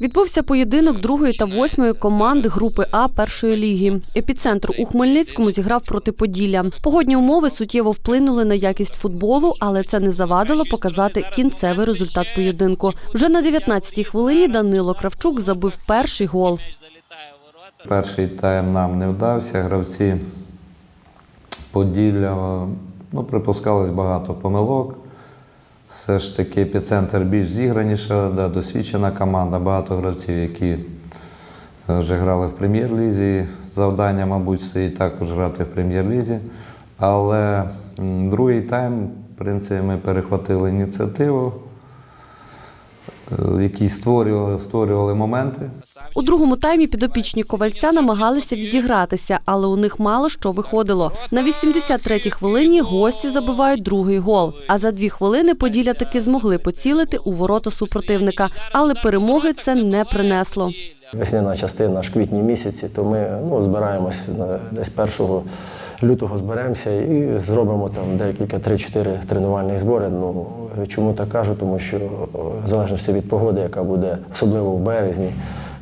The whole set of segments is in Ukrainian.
Відбувся поєдинок другої та восьмої команди групи А першої ліги. Епіцентр у Хмельницькому зіграв проти Поділля. Погодні умови суттєво вплинули на якість футболу, але це не завадило показати кінцевий результат поєдинку. Вже на 19-й хвилині Данило Кравчук забив перший гол. Перший тайм нам не вдався. Гравці Поділля ну, припускалось багато помилок. Все ж таки епіцентр більш зіграніша, да, досвідчена команда, багато гравців, які е, вже грали в прем'єр-лізі. Завдання, мабуть, стоїть також грати в прем'єр-лізі. Але другий тайм, в принципі, ми перехватили ініціативу, які створювали, створювали моменти. У другому таймі підопічні ковальця намагалися відігратися, але у них мало що виходило. На 83-й хвилині гості забивають другий гол. А за дві хвилини Поділля таки змогли поцілити у ворота супротивника, але перемоги це не принесло. Весняна частина ж квітні місяці, то ми ну, збираємось на- десь 1 лютого зберемося і зробимо там декілька 3-4 тренувальних збори. Ну, чому так кажу? Тому що в залежності від погоди, яка буде, особливо в березні,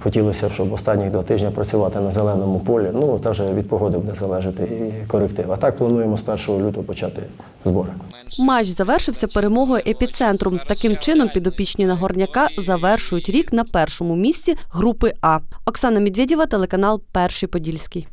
хотілося б, щоб останні два тижні працювати на зеленому полі. Ну, та вже від погоди буде залежати і коректив. А так плануємо з 1 лютого почати збори. Матч завершився перемогою епіцентру. Таким чином, підопічні Нагорняка завершують рік на першому місці групи А. Оксана Медведєва, телеканал Перший Подільський.